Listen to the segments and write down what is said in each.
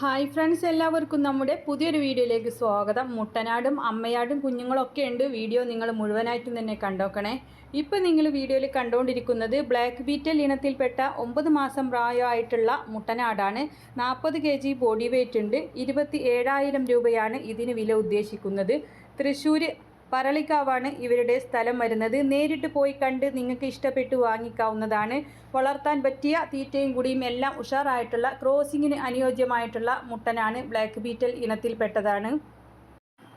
Hi friends എല്ലാവർക്കും നമ്മുടെ പുതിയൊരു വീഡിയോയിലേക്ക് സ്വാഗതം. മുട്ടനാടും അമ്മയാടും കുഞ്ഞുങ്ങളൊക്കെ ഉണ്ട്. വീഡിയോ നിങ്ങൾ മുഴുവനായിട്ടും തന്നെ കണ്ടോക്കണേ. ഇപ്പം നിങ്ങൾ വീഡിയോയിൽ കണ്ടുകൊണ്ടിരിക്കുന്നത് ബ്ലാക്ക് ബീറ്റൽ ഇനത്തിൽപ്പെട്ട ഒമ്പത് മാസം പ്രായമായിട്ടുള്ള മുട്ടനാടാണ്. നാൽപ്പത് കെ ജി ബോഡി വെയ്റ്റ് ഉണ്ട്. ഇരുപത്തി രൂപയാണ് ഇതിന് വില ഉദ്ദേശിക്കുന്നത്. തൃശ്ശൂർ പറളിക്കാവാണ് ഇവരുടെ സ്ഥലം വരുന്നത്. നേരിട്ട് പോയി കണ്ട് നിങ്ങൾക്ക് ഇഷ്ടപ്പെട്ട് വാങ്ങിക്കാവുന്നതാണ്. വളർത്താൻ പറ്റിയ തീറ്റയും കൂടിയും എല്ലാം ഉഷാറായിട്ടുള്ള ക്രോസിങ്ങിന് അനുയോജ്യമായിട്ടുള്ള മുട്ടനാണ് ബ്ലാക്ക് ബീറ്റൽ ഇനത്തിൽപ്പെട്ടതാണ്.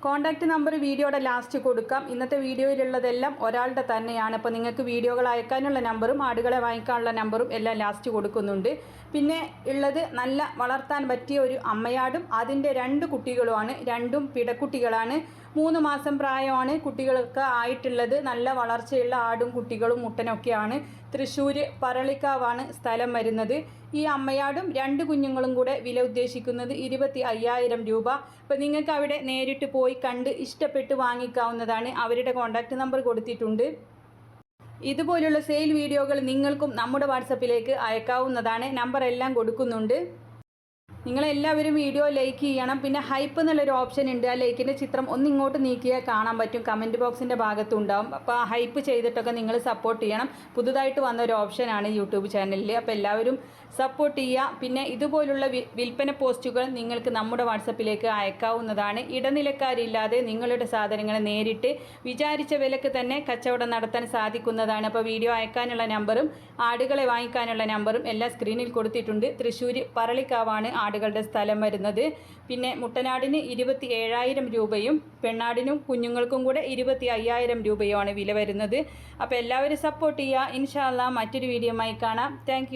കോൺടാക്റ്റ് നമ്പർ വീഡിയോയുടെ ലാസ്റ്റ് കൊടുക്കാം. ഇന്നത്തെ വീഡിയോയിലുള്ളതെല്ലാം ഒരാളുടെ തന്നെയാണ്. അപ്പോൾ നിങ്ങൾക്ക് വീഡിയോകൾ അയക്കാനുള്ള നമ്പറും ആടുകളെ വാങ്ങിക്കാനുള്ള നമ്പറും എല്ലാം ലാസ്റ്റ് കൊടുക്കുന്നുണ്ട്. പിന്നെ ഉള്ളത് നല്ല വളർത്താൻ പറ്റിയ ഒരു അമ്മയാടും അതിന്റെ രണ്ട് കുട്ടികളുമാണ്. രണ്ടും പിടക്കുട്ടികളാണ്. മൂന്ന് മാസം പ്രായമാണ് കുട്ടികൾക്ക് ആയിട്ടുള്ളത്. നല്ല വളർച്ചയുള്ള ആടും കുട്ടികളും മുട്ടനൊക്കെയാണ്. തൃശ്ശൂർ പറളിക്കാവാണ് സ്ഥലം വരുന്നത്. ഈ അമ്മയാടും രണ്ട് കുഞ്ഞുങ്ങളും കൂടെ വില ഉദ്ദേശിക്കുന്നത് ഇരുപത്തി അയ്യായിരം രൂപ. അപ്പോൾ നിങ്ങൾക്ക് അവിടെ നേരിട്ട് പോയി കണ്ട് ഇഷ്ടപ്പെട്ട് വാങ്ങിക്കാവുന്നതാണ്. അവരുടെ കോൺടാക്റ്റ് നമ്പർ കൊടുത്തിട്ടുണ്ട്. ഇതുപോലുള്ള സെയിൽ വീഡിയോകൾ നിങ്ങൾക്കും നമ്മുടെ വാട്സപ്പിലേക്ക് അയക്കാവുന്നതാണ്. നമ്പർ എല്ലാം കൊടുക്കുന്നുണ്ട്. നിങ്ങളെല്ലാവരും വീഡിയോ ലൈക്ക് ചെയ്യണം. പിന്നെ ഹൈപ്പ് എന്നുള്ളൊരു ഓപ്ഷൻ ഉണ്ട്. ആ ലൈക്കിന്റെ ചിത്രം ഒന്ന് ഇങ്ങോട്ട് നീക്കിയാൽ കാണാൻ പറ്റും. കമന്റ് ബോക്സിന്റെ ഭാഗത്തും ഉണ്ടാവും അപ്പോൾ ആ ഹൈപ്പ് ചെയ്തിട്ടൊക്കെ നിങ്ങൾ സപ്പോർട്ട് ചെയ്യണം. പുതുതായിട്ട് വന്ന ഒരു ഓപ്ഷനാണ് യൂട്യൂബ് ചാനലിൽ അപ്പോൾ എല്ലാവരും സപ്പോർട്ട് ചെയ്യുക. പിന്നെ ഇതുപോലുള്ള വിൽപ്പന പോസ്റ്റുകൾ നിങ്ങൾക്ക് നമ്മുടെ വാട്സപ്പിലേക്ക് അയക്കാവുന്നതാണ്. ഇടനിലക്കാരില്ലാതെ നിങ്ങളുടെ സാധനങ്ങൾ നേരിട്ട് വിചാരിച്ച വിലക്ക് തന്നെ കച്ചവടം നടത്താൻ സാധിക്കുന്നതാണ്. അപ്പോൾ വീഡിയോ അയക്കാനുള്ള നമ്പറും ആടുകളെ വാങ്ങിക്കാനുള്ള നമ്പറും എല്ലാം സ്ക്രീനിൽ കൊടുത്തിട്ടുണ്ട്. തൃശ്ശൂർ പറളിക്കാവാണ് ആടുകളുടെ സ്ഥലം വരുന്നത്. പിന്നെ മുട്ടനാടിന് ഇരുപത്തി ഏഴായിരം രൂപയും പെണ്ണാടിനും കുഞ്ഞുങ്ങൾക്കും കൂടെ ഇരുപത്തി അയ്യായിരം രൂപയുമാണ് വില വരുന്നത്. അപ്പോൾ എല്ലാവരും സപ്പോർട്ട് ചെയ്യുക. ഇൻഷാല്ല മറ്റൊരു വീഡിയോ കാണാം. താങ്ക്